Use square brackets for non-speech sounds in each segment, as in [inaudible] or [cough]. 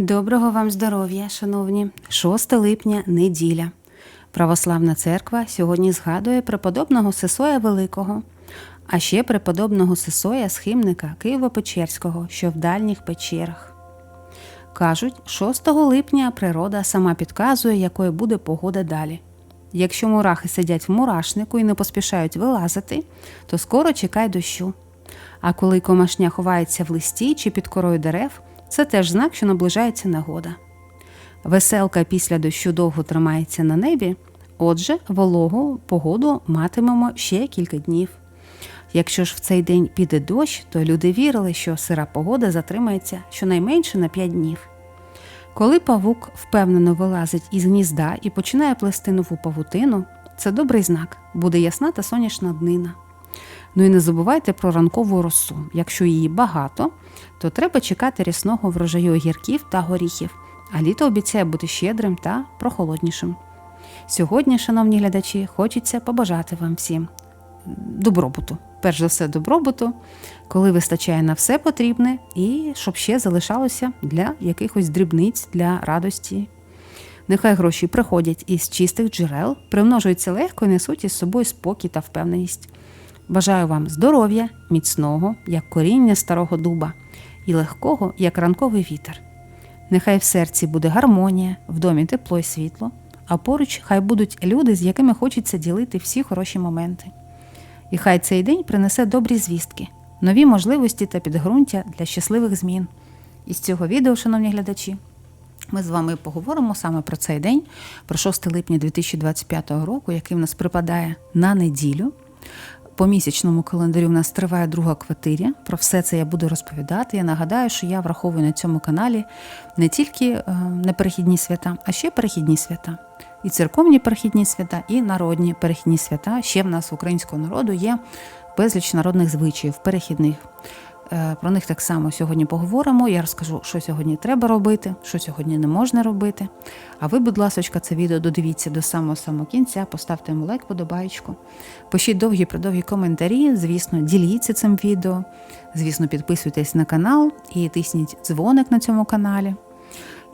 Доброго вам здоров'я, шановні! 6 липня неділя. Православна церква сьогодні згадує преподобного Сесоя Великого, а ще преподобного Сесоя схимника Києво-Печерського, що в дальніх печерах. Кажуть, 6 липня природа сама підказує, якою буде погода далі. Якщо мурахи сидять в мурашнику і не поспішають вилазити, то скоро чекай дощу. А коли комашня ховається в листі чи під корою дерев, це теж знак, що наближається негода. Веселка після дощу довго тримається на небі, отже, вологу погоду матимемо ще кілька днів. Якщо ж в цей день піде дощ, то люди вірили, що сира погода затримається щонайменше на 5 днів. Коли павук впевнено вилазить із гнізда і починає плести нову павутину, це добрий знак, буде ясна та сонячна днина. Ну і не забувайте про ранкову росу. Якщо її багато, то треба чекати рясного врожаю огірків та горіхів, а літо обіцяє бути щедрим та прохолоднішим. Сьогодні, шановні глядачі, хочеться побажати вам всім добробуту. Перш за все, добробуту, коли вистачає на все потрібне, і щоб ще залишалося для якихось дрібниць, для радості. Нехай гроші приходять із чистих джерел, примножуються легко і несуть із собою спокій та впевненість. Бажаю вам здоров'я, міцного, як коріння старого дуба, і легкого, як ранковий вітер. Нехай в серці буде гармонія, в домі тепло і світло, а поруч хай будуть люди, з якими хочеться ділити всі хороші моменти. І хай цей день принесе добрі звістки, нові можливості та підґрунтя для щасливих змін. Із цього відео, шановні глядачі, ми з вами поговоримо саме про цей день, про 6 липня 2025 року, який в нас припадає на неділю. По місячному календарю в нас триває друга квартиря. Про все це я буду розповідати. Я нагадаю, що я враховую на цьому каналі не тільки е, неперехідні свята, а ще перехідні свята. І церковні перехідні свята, і народні перехідні свята. Ще в нас українського народу є безліч народних звичаїв, перехідних. Е, Про них так само сьогодні поговоримо. Я розкажу, що сьогодні треба робити, що сьогодні не можна робити. А ви, будь ласка, це відео додивіться до самого самого кінця, поставте йому лайк, подобаєчку. Пишіть довгі продовгі коментарі. Звісно, діліться цим відео. Звісно, підписуйтесь на канал і тисніть дзвоник на цьому каналі.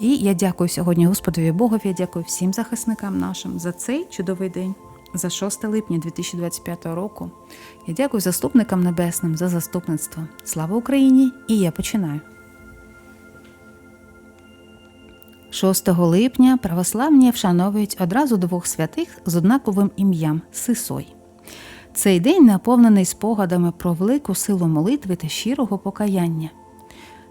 І я дякую сьогодні Господові Богові, я дякую всім захисникам нашим за цей чудовий день, за 6 липня 2025 року. Я дякую заступникам небесним за заступництво. Слава Україні! І я починаю. 6 липня православні вшановують одразу двох святих з однаковим ім'ям Сисой. Цей день наповнений спогадами про велику силу молитви та щирого покаяння.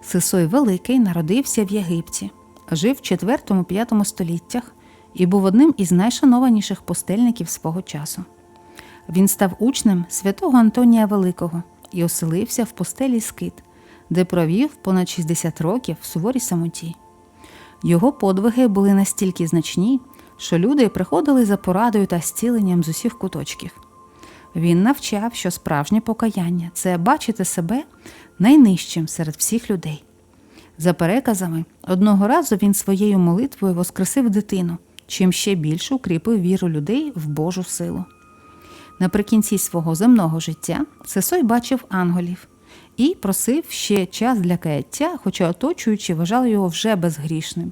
Сисой Великий народився в Єгипті, жив в 4-5 століттях і був одним із найшанованіших пустельників свого часу. Він став учнем святого Антонія Великого і оселився в пустелі Скит, де провів понад 60 років в суворій самоті. Його подвиги були настільки значні, що люди приходили за порадою та зціленням з усіх куточків. Він навчав, що справжнє покаяння це бачити себе найнижчим серед всіх людей. За переказами, одного разу він своєю молитвою воскресив дитину, чим ще більше укріпив віру людей в Божу силу. Наприкінці свого земного життя Сесой бачив анголів і просив ще час для каяття, хоча оточуючи вважали його вже безгрішним.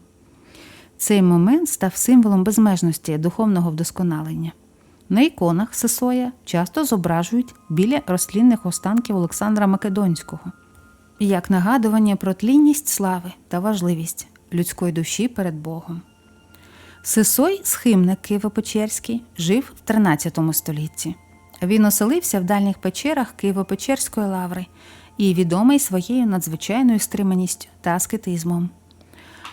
Цей момент став символом безмежності духовного вдосконалення. На іконах Сесоя часто зображують біля розтлінних останків Олександра Македонського, як нагадування про тлінність слави та важливість людської душі перед Богом. Сесой, схимник Києво-Печерський, жив в 13 столітті. Він оселився в дальніх печерах Києво-Печерської лаври і відомий своєю надзвичайною стриманістю та аскетизмом.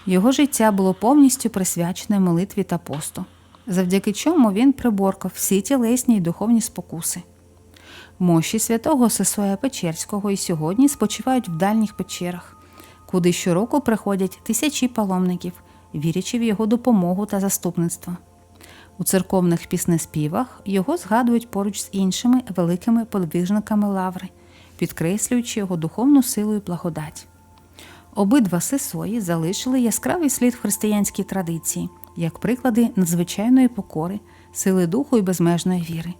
Його життя було повністю присвячене молитві та посту, завдяки чому він приборкав всі тілесні й духовні спокуси. Мощі святого Сесоя Печерського і сьогодні спочивають в дальніх печерах, куди щороку приходять тисячі паломників, вірячи в його допомогу та заступництво. У церковних піснеспівах його згадують поруч з іншими великими подвижниками лаври, підкреслюючи його духовну силу і благодать. Обидва сесої залишили яскравий слід в християнській традиції, як приклади надзвичайної покори, сили духу і безмежної віри.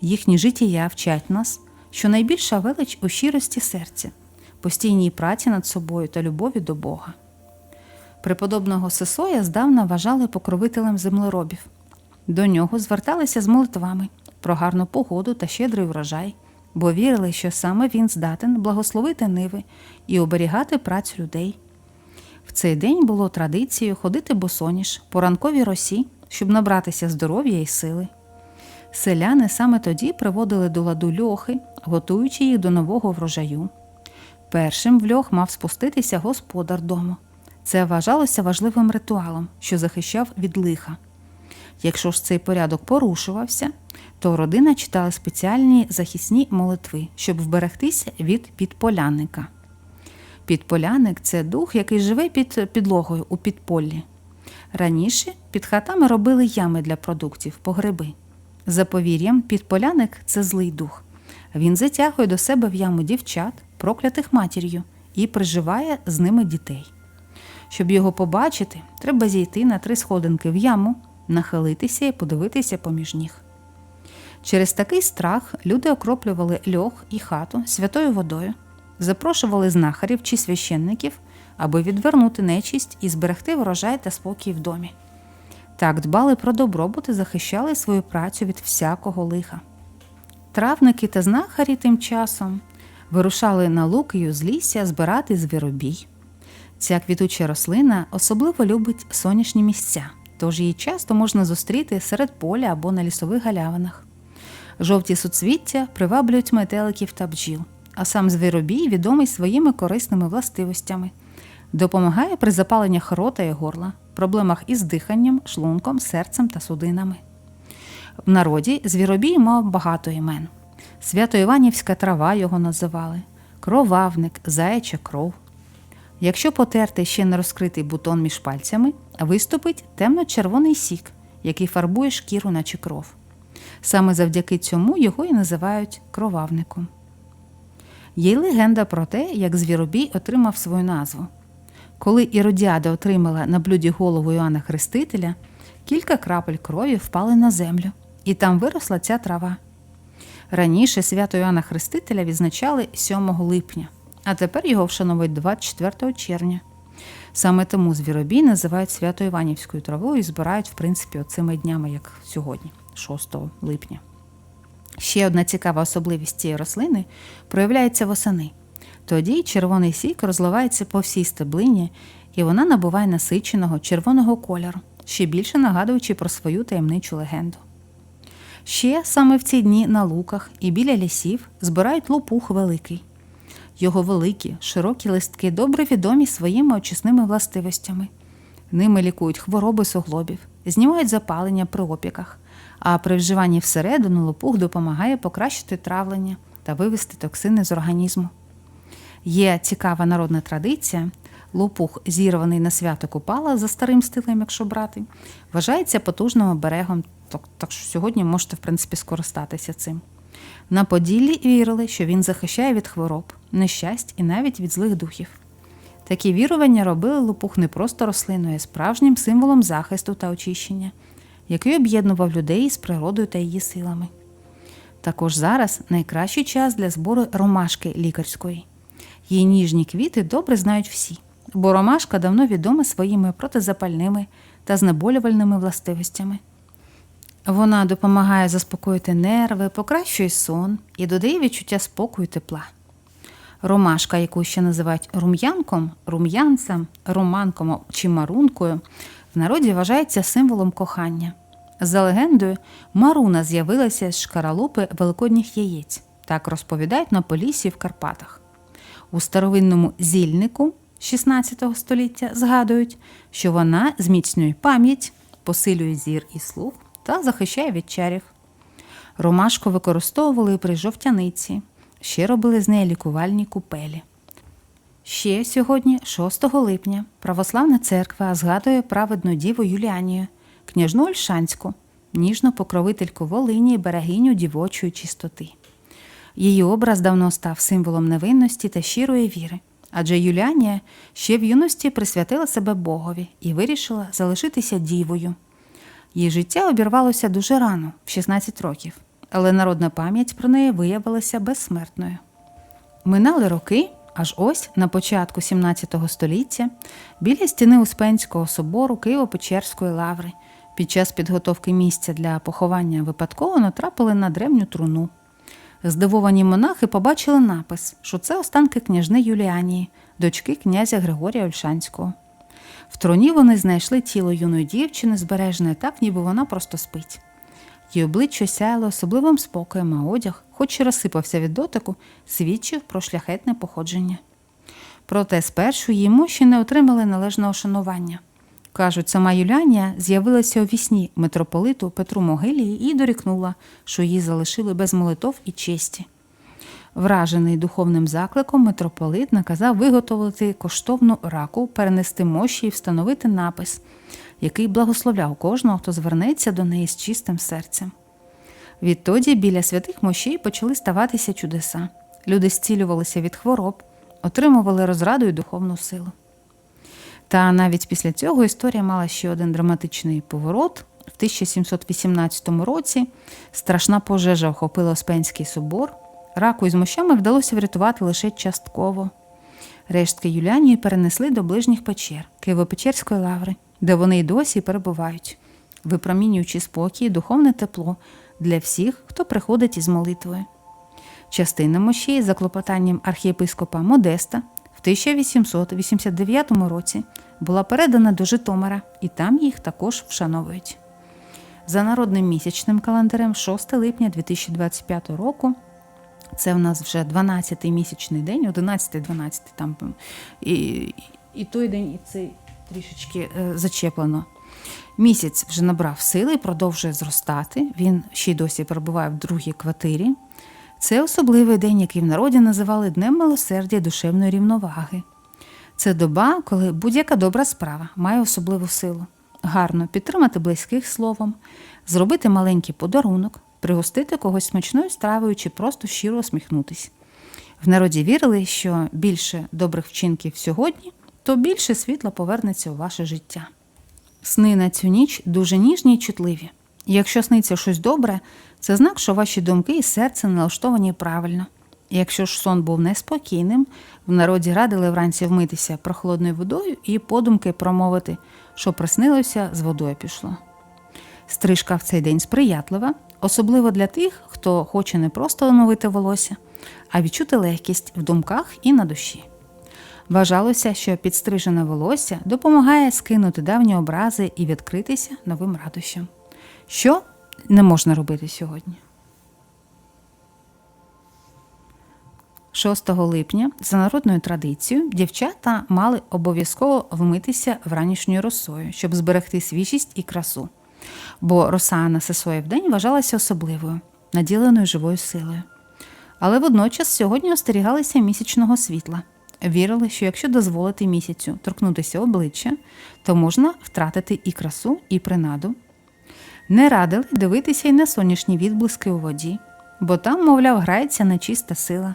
Їхні життя вчать нас, що найбільша велич у щирості серця, постійній праці над собою та любові до Бога. Преподобного Сесоя здавна вважали покровителем землеробів. До нього зверталися з молитвами про гарну погоду та щедрий врожай, бо вірили, що саме він здатен благословити ниви і оберігати працю людей. В цей день було традицією ходити босоніж по ранковій росі, щоб набратися здоров'я і сили. Селяни саме тоді приводили до ладу льохи, готуючи їх до нового врожаю. Першим в льох мав спуститися господар дому. Це вважалося важливим ритуалом, що захищав від лиха. Якщо ж цей порядок порушувався, то родина читала спеціальні захисні молитви, щоб вберегтися від підполянника. Підполяник це дух, який живе під підлогою у підполлі. Раніше під хатами робили ями для продуктів, погреби. За повір'ям, підполяник це злий дух. Він затягує до себе в яму дівчат, проклятих матір'ю, і приживає з ними дітей. Щоб його побачити, треба зійти на три сходинки в яму, нахилитися і подивитися поміж ніг. Через такий страх люди окроплювали льох і хату святою водою, запрошували знахарів чи священників, аби відвернути нечість і зберегти врожай та спокій в домі. Так дбали про добробут і захищали свою працю від всякого лиха. Травники та знахарі тим часом вирушали на лук і узлісся збирати звіробій. Ця квітуча рослина особливо любить сонячні місця, тож її часто можна зустріти серед поля або на лісових галявинах. Жовті суцвіття приваблюють метеликів та бджіл, а сам звіробій відомий своїми корисними властивостями. Допомагає при запаленнях рота і горла, проблемах із диханням, шлунком, серцем та судинами. В народі звіробій мав багато імен. Свято-Іванівська трава його називали, кровавник, заяча кров. Якщо потерти ще не розкритий бутон між пальцями, виступить темно-червоний сік, який фарбує шкіру, наче кров. Саме завдяки цьому його і називають кровавником. Є й легенда про те, як звіробій отримав свою назву. Коли Іродіада отримала на блюді голову Іоанна Хрестителя, кілька крапель крові впали на землю, і там виросла ця трава. Раніше свято Іоанна Хрестителя відзначали 7 липня, а тепер його вшановують 24 червня. Саме тому звіробій називають свято Іванівською травою і збирають, в принципі, оцими днями, як сьогодні, 6 липня. Ще одна цікава особливість цієї рослини проявляється восени. Тоді червоний сік розливається по всій стеблині, і вона набуває насиченого червоного кольору, ще більше нагадуючи про свою таємничу легенду. Ще саме в ці дні на луках і біля лісів збирають лопух великий. Його великі, широкі листки добре відомі своїми очисними властивостями. Ними лікують хвороби суглобів, знімають запалення при опіках, а при вживанні всередину лопух допомагає покращити травлення та вивести токсини з організму. Є цікава народна традиція. Лопух, зірваний на свято Купала за старим стилем, якщо брати, вважається потужним оберегом, так, так що сьогодні можете, в принципі, скористатися цим. На Поділлі вірили, що він захищає від хвороб, нещасть і навіть від злих духів. Такі вірування робили лопух не просто рослиною, а справжнім символом захисту та очищення, який об'єднував людей з природою та її силами. Також зараз найкращий час для збору ромашки лікарської. Її ніжні квіти добре знають всі, бо ромашка давно відома своїми протизапальними та знеболювальними властивостями. Вона допомагає заспокоїти нерви, покращує сон і додає відчуття спокою і тепла. Ромашка, яку ще називають рум'янком, рум'янцем, романком чи марункою, в народі вважається символом кохання. За легендою, Маруна з'явилася з шкаралупи великодніх яєць, так розповідають на Полісі в Карпатах. У старовинному зільнику 16 століття згадують, що вона зміцнює пам'ять, посилює зір і слух та захищає від чарів. Ромашку використовували при жовтяниці, ще робили з неї лікувальні купелі. Ще сьогодні, 6 липня, православна церква згадує праведну діву Юліанію, княжну Ольшанську, ніжну покровительку Волині і берегиню дівочої чистоти. Її образ давно став символом невинності та щирої віри, адже Юліанія ще в юності присвятила себе Богові і вирішила залишитися дівою. Її життя обірвалося дуже рано, в 16 років, але народна пам'ять про неї виявилася безсмертною. Минали роки, Аж ось на початку 17 століття біля стіни Успенського собору Києво-Печерської лаври під час підготовки місця для поховання випадково натрапили на древню труну. Здивовані монахи побачили напис, що це останки княжни Юліанії, дочки князя Григорія Ольшанського. В труні вони знайшли тіло юної дівчини, збережене так, ніби вона просто спить. Її обличчя сяяло особливим спокоєм, а одяг, хоч і розсипався від дотику, свідчив про шляхетне походження. Проте спершу її мощі не отримали належного шанування. Кажуть, сама Юлянія з'явилася у вісні митрополиту Петру Могилії і дорікнула, що її залишили без молитов і честі. Вражений духовним закликом, митрополит наказав виготовити коштовну раку, перенести мощі і встановити напис, який благословляв кожного, хто звернеться до неї з чистим серцем. Відтоді біля святих мощей почали ставатися чудеса. Люди зцілювалися від хвороб, отримували розраду і духовну силу. Та навіть після цього історія мала ще один драматичний поворот. В 1718 році страшна пожежа охопила Успенський собор. Раку із мощами вдалося врятувати лише частково. Рештки Юлянії перенесли до ближніх печер Києво-Печерської лаври, де вони й досі перебувають, випромінюючи спокій і духовне тепло для всіх, хто приходить із молитвою. Частина мощей за клопотанням архієпископа Модеста в 1889 році була передана до Житомира, і там їх також вшановують. За народним місячним календарем 6 липня 2025 року. Це в нас вже 12-й місячний день, 11-12 там і, і той день, і цей трішечки е, зачеплено. Місяць вже набрав сили і продовжує зростати. Він ще й досі перебуває в другій квартирі. Це особливий день, який в народі називали Днем милосердя душевної рівноваги. Це доба, коли будь-яка добра справа має особливу силу. Гарно підтримати близьких словом, зробити маленький подарунок, пригостити когось смачною стравою чи просто щиро усміхнутись. В народі вірили, що більше добрих вчинків сьогодні, то більше світла повернеться у ваше життя. Сни на цю ніч дуже ніжні й чутливі. Якщо сниться щось добре, це знак, що ваші думки і серце налаштовані правильно. Якщо ж сон був неспокійним, в народі радили вранці вмитися прохолодною водою і подумки промовити, що приснилося, з водою пішло. Стрижка в цей день сприятлива, особливо для тих, хто хоче не просто оновити волосся, а відчути легкість в думках і на душі. Вважалося, що підстрижене волосся допомагає скинути давні образи і відкритися новим радощам. Що не можна робити сьогодні? 6 липня, за народною традицією, дівчата мали обов'язково вмитися вранішньою росою, щоб зберегти свіжість і красу. Бо роса на сесої в день вважалася особливою, наділеною живою силою. Але водночас сьогодні остерігалися місячного світла. Вірили, що якщо дозволити місяцю торкнутися обличчя, то можна втратити і красу, і принаду. Не радили дивитися й на сонячні відблиски у воді, бо там, мовляв, грається нечиста сила.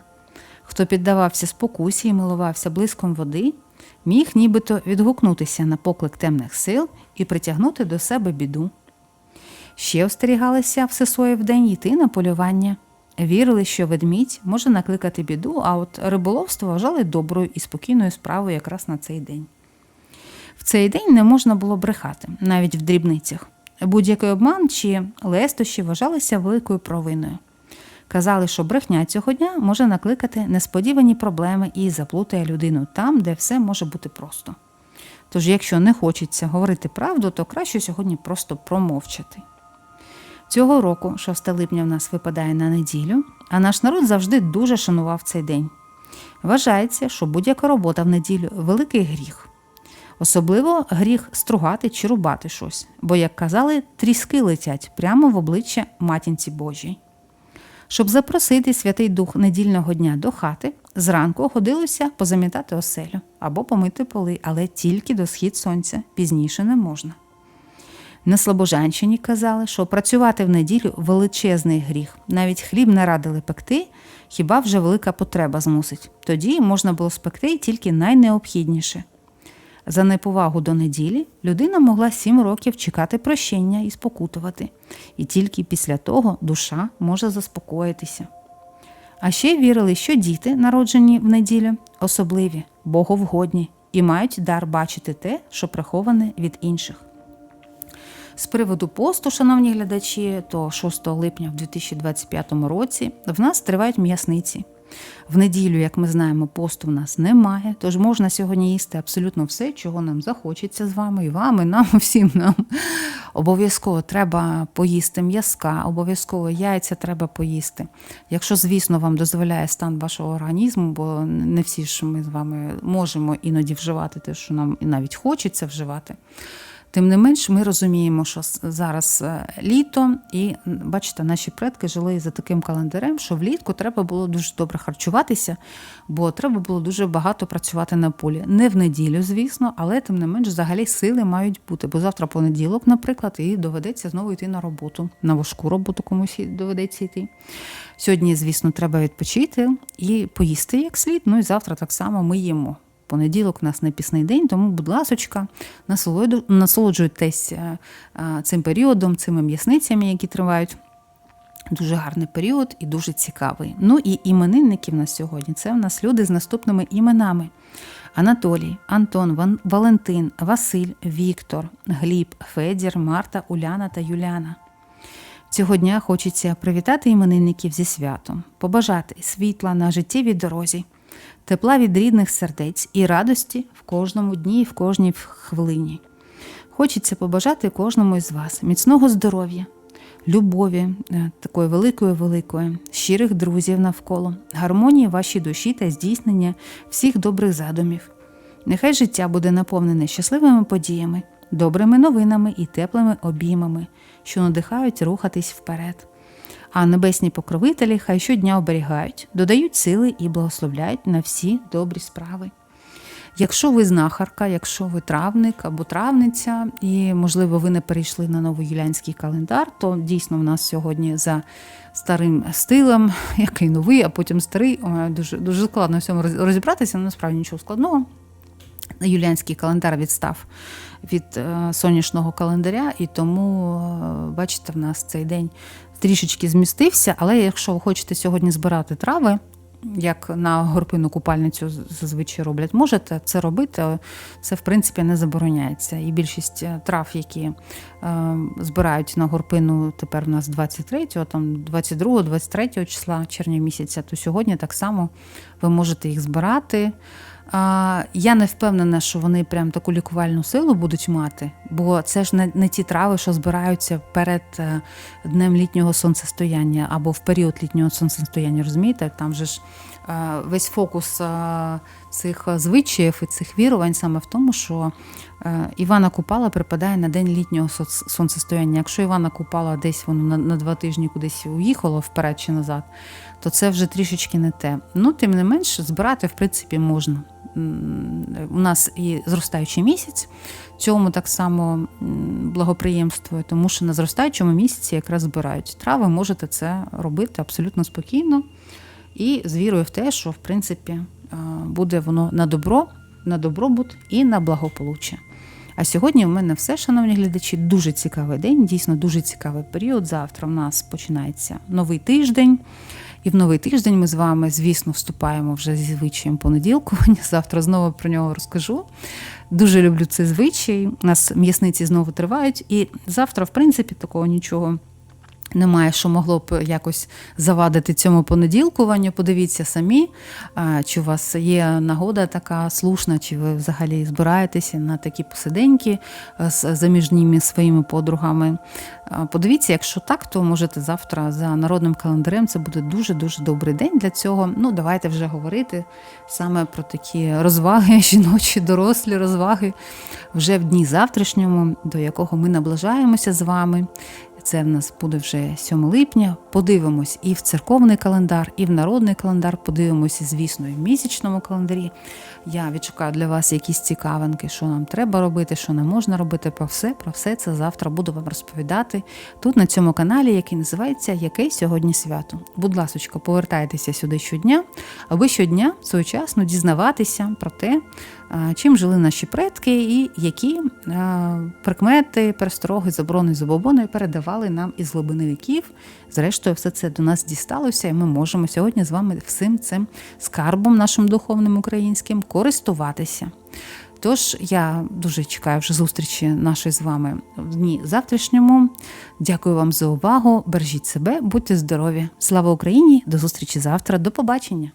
Хто піддавався спокусі і милувався блиском води, міг нібито відгукнутися на поклик темних сил і притягнути до себе біду. Ще остерігалися всесої вдень йти на полювання. Вірили, що ведмідь може накликати біду, а от риболовство вважали доброю і спокійною справою якраз на цей день. В цей день не можна було брехати, навіть в дрібницях. Будь-який обман чи лестощі вважалися великою провиною. Казали, що брехня цього дня може накликати несподівані проблеми і заплутає людину там, де все може бути просто. Тож, якщо не хочеться говорити правду, то краще сьогодні просто промовчати. Цього року, 6 липня, в нас випадає на неділю, а наш народ завжди дуже шанував цей день. Вважається, що будь-яка робота в неділю великий гріх. Особливо гріх стругати чи рубати щось, бо, як казали, тріски летять прямо в обличчя матінці Божій. Щоб запросити Святий Дух недільного дня до хати, зранку ходилося позамітати оселю або помити поли, але тільки до схід сонця, пізніше не можна. На Слобожанщині казали, що працювати в неділю величезний гріх. Навіть хліб не радили пекти, хіба вже велика потреба змусить. Тоді можна було спекти тільки найнеобхідніше. За неповагу до неділі людина могла сім років чекати прощення і спокутувати, і тільки після того душа може заспокоїтися. А ще вірили, що діти, народжені в неділю, особливі, боговгодні і мають дар бачити те, що приховане від інших. З приводу посту, шановні глядачі, то 6 липня в 2025 році в нас тривають м'ясниці. В неділю, як ми знаємо, посту в нас немає, тож можна сьогодні їсти абсолютно все, чого нам захочеться з вами, і вам, і нам, [laughs] всім нам. Обов'язково треба поїсти м'язка, обов'язково яйця треба поїсти. Якщо, звісно, вам дозволяє стан вашого організму, бо не всі ж ми з вами можемо іноді вживати те, що нам навіть хочеться вживати. Тим не менш, ми розуміємо, що зараз е, літо, і бачите, наші предки жили за таким календарем, що влітку треба було дуже добре харчуватися, бо треба було дуже багато працювати на полі. Не в неділю, звісно, але тим не менш, взагалі сили мають бути. Бо завтра понеділок, наприклад, і доведеться знову йти на роботу, на важку роботу комусь доведеться йти. Сьогодні, звісно, треба відпочити і поїсти як слід. Ну і завтра так само ми їмо. Понеділок у нас не пісний день, тому, будь ласочка, насолоджуйтесь е, е, цим періодом, цими м'ясницями, які тривають. Дуже гарний період і дуже цікавий. Ну і іменинники в нас сьогодні. Це в нас люди з наступними іменами: Анатолій, Антон, Ван- Валентин, Василь, Віктор, Гліб, Федір, Марта, Уляна та Юляна. Цього дня хочеться привітати іменинників зі святом, побажати світла на життєвій дорозі, тепла від рідних сердець і радості в кожному дні і в кожній хвилині. Хочеться побажати кожному із вас міцного здоров'я, любові, е, такої великої, великої, щирих друзів навколо, гармонії вашій душі та здійснення всіх добрих задумів. Нехай життя буде наповнене щасливими подіями, добрими новинами і теплими обіймами, що надихають рухатись вперед. А небесні покровителі хай щодня оберігають, додають сили і благословляють на всі добрі справи. Якщо ви знахарка, якщо ви травник або травниця, і, можливо, ви не перейшли на новоюлянський календар, то дійсно в нас сьогодні за старим стилем, який новий, а потім старий, дуже, дуже складно в цьому розібратися, але насправді нічого складного. Юліанський календар відстав від е, сонячного календаря, і тому, е, бачите, в нас цей день трішечки змістився. Але якщо ви хочете сьогодні збирати трави, як на горпину купальницю зазвичай роблять, можете це робити. Це в принципі не забороняється. І більшість е, трав, які е, збирають на горпину тепер у нас 23-го, там 22-го, 23 числа червня місяця, то сьогодні так само ви можете їх збирати. Я не впевнена, що вони прям таку лікувальну силу будуть мати, бо це ж не, не ті трави, що збираються перед е, днем літнього сонцестояння або в період літнього сонцестояння. Розумієте, там же ж е, весь фокус е, цих звичаїв і цих вірувань саме в тому, що Івана Купала припадає на день літнього сонцестояння. Якщо Івана Купала десь воно на, два тижні кудись уїхало вперед чи назад, то це вже трішечки не те. Ну, тим не менш, збирати в принципі можна. У нас і зростаючий місяць, цьому так само благоприємствує, тому що на зростаючому місяці якраз збирають трави, можете це робити абсолютно спокійно і з вірою в те, що в принципі е, буде воно на добро, на добробут і на благополуччя. А сьогодні в мене все, шановні глядачі, дуже цікавий день, дійсно дуже цікавий період. Завтра в нас починається новий тиждень. І в новий тиждень ми з вами, звісно, вступаємо вже зі звичаєм понеділкування. [laughs] Завтра знову про нього розкажу. Дуже люблю цей звичай. У нас м'ясниці знову тривають. І завтра, в принципі, такого нічого немає, що могло б якось завадити цьому понеділкуванню. Подивіться самі, чи у вас є нагода така слушна, чи ви взагалі збираєтеся на такі посиденьки е, з заміжніми своїми подругами. Подивіться, якщо так, то можете завтра за народним календарем це буде дуже-дуже добрий день для цього. Ну, давайте вже говорити саме про такі розваги, [laughs] жіночі, дорослі розваги вже в дні завтрашньому, до якого ми наближаємося з вами. Це в нас буде вже 7 липня. Подивимось і в церковний календар, і в народний календар. Подивимося, звісно, і в місячному календарі. Я відшукаю для вас якісь цікавинки, що нам треба робити, що не можна робити. Про все, про все це завтра буду вам розповідати тут на цьому каналі, який називається Яке сьогодні свято. Будь ласочка, повертайтеся сюди щодня, аби щодня своєчасно дізнаватися про те, чим жили наші предки і які прикмети, перестороги, заборони, забобони передавали нам із глибини віків. Зрештою, все це до нас дісталося, і ми можемо сьогодні з вами всім цим скарбом нашим духовним українським користуватися. Тож я дуже чекаю вже зустрічі нашої з вами в дні завтрашньому. Дякую вам за увагу. Бережіть себе, будьте здорові. Слава Україні! До зустрічі завтра. До побачення!